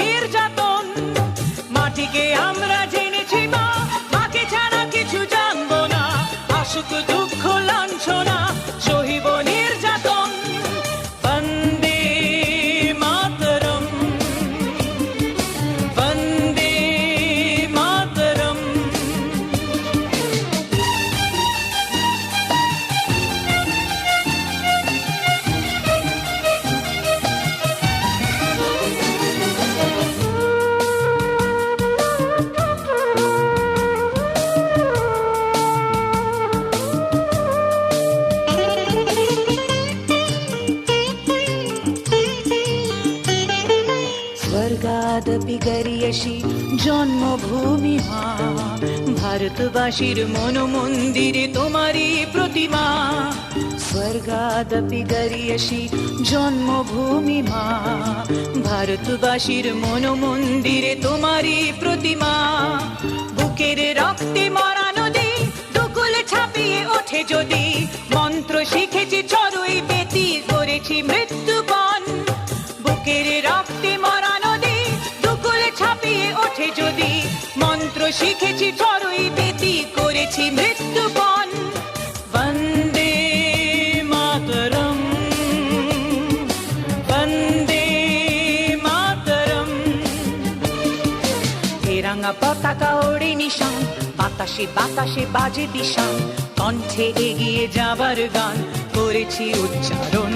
নির্যাতন। মাটিকে আমরা জেনেছি মা মাকে ছাড়া কিছু জানব না। আসুক স্বর্গাদপি গরিয়সী জন্মভূমি মা ভারতবাসীর মন মন্দিরে তোমারই প্রতিমা স্বর্গাদপি গরিয়সী জন্মভূমি মা ভারতবাসীর মন মন্দিরে তোমারই প্রতিমা বুকের রক্তে মরা নদী, দুকুল ছাপিয়ে ওঠে যদি। মন্ত্র শিখেছি চড়ুই বেতি করেছি মৃত্যুপণ শিখেছি চড়ুই বেতি করেছি মৃত্যুপণ। বন্দে মাতরম বন্দে মাতরম। তেরাঙ্গা পতাকা ওড়ে নিশান, বাতাসে বাতাসে বাজে দিশান, কণ্ঠে এগিয়ে যাবার গান করেছি উচ্চারণ।